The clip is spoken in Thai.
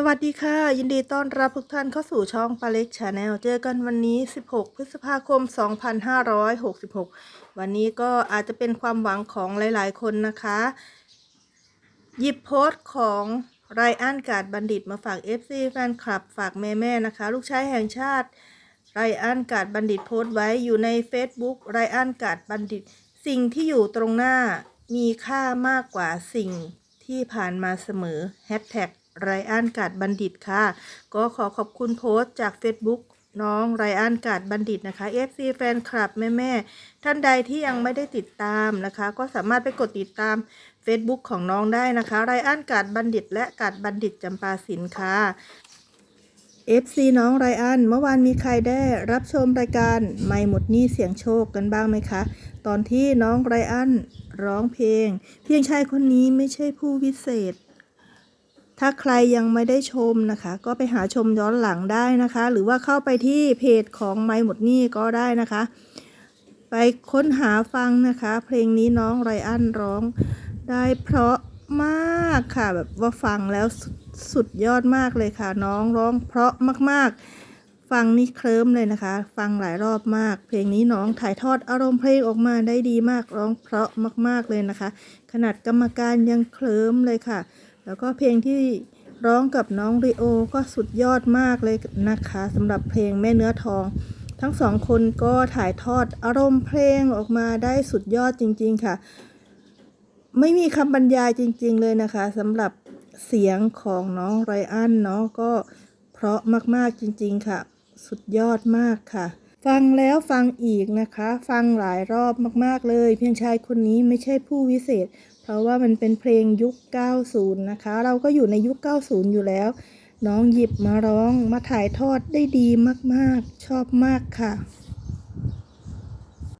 สวัสดีค่ะ ยินดีต้อนรับทุกท่านเข้าสู่ช่องปาเล็กชาแนลเจอกันวันนี้ 16 พฤษภาคม 2566 วันนี้ก็อาจจะเป็นความหวังของหลาย ๆ คนนะคะ หยิบโพสต์ของไรอันการ์ดบัณฑิตมาฝาก FC แฟนคลับฝากแม่ ๆ นะคะ ลูกชายแห่งชาติไรอันการ์ดบัณฑิตโพสต์ไว้อยู่ใน Facebook ไรอันการ์ดบัณฑิต สิ่งที่อยู่ตรงหน้ามีค่ามากกว่าสิ่งที่ผ่านมาเสมอแฮชแท็ก ไรอันกาดบัณฑิตค่ะ ก็ขอขอบคุณโพสต์จาก Facebook น้องไรอันกาดบัณฑิตนะคะ FC แฟนคลับ แม่ ๆ ท่านใดที่ยังไม่ได้ติดตามนะคะ ก็สามารถไปกดติดตาม Facebook ของน้องได้นะคะไรอันกาดบัณฑิต และกาดบัณฑิตจำปาสินค่ะ FC น้องไรอันเมื่อวานมีใครได้รับชมรายการไม่หมดหนี้เสียงโชคกันบ้างไหมคะ ตอนที่น้องไรอันร้องเพลง เพียงชายคนนี้ไม่ใช่ผู้วิเศษ ถ้าใครยังไม่ได้ชมนะคะ ก็ไปหาชมย้อนหลังได้นะคะ หรือว่าเข้าไปที่เพจของไม่หมดหนี้ก็ได้นะคะ ไปค้นหาฟังนะคะ เพลงนี้น้องไรอันร้องได้เพราะมากค่ะแบบว่าฟังแล้วสุดสุดยอดมากเลยค่ะ น้องร้องเพราะมากๆ ฟังนี่เคลิ้มเลยนะคะ ฟังหลายรอบมาก เพลงนี้น้องถ่ายทอดอารมณ์เพลงออกมาได้ดีมากร้องเพราะมาก ๆเลยนะคะ ขนาดกรรมการยังเคลิ้มเลยค่ะ แล้วก็เพลงที่ร้องกับน้องริโอก็สุดยอดมากเลยนะคะสำหรับเพลงแม่เนื้อทอง ทั้งสองคนก็ถ่ายทอดอารมณ์เพลงออกมาได้สุดยอดจริง ๆค่ะ ไม่มีคำบรรยายจริง ๆ เลยนะคะสำหรับเสียงของน้องไรอันเนาะก็เพราะมากๆจริง ๆ ค่ะ สุดยอดมากค่ะ ฟังแล้วฟังอีกนะคะ ฟังหลายรอบมากๆเลย เพียงชายคนนี้ไม่ใช่ผู้วิเศษ เพราะว่ามันเป็นเพลงยุค 90 นะคะ เราก็อยู่ในยุค 90 อยู่แล้ว น้องหยิบมาร้องมาถ่ายทอดได้ดีมากๆ ชอบมากค่ะ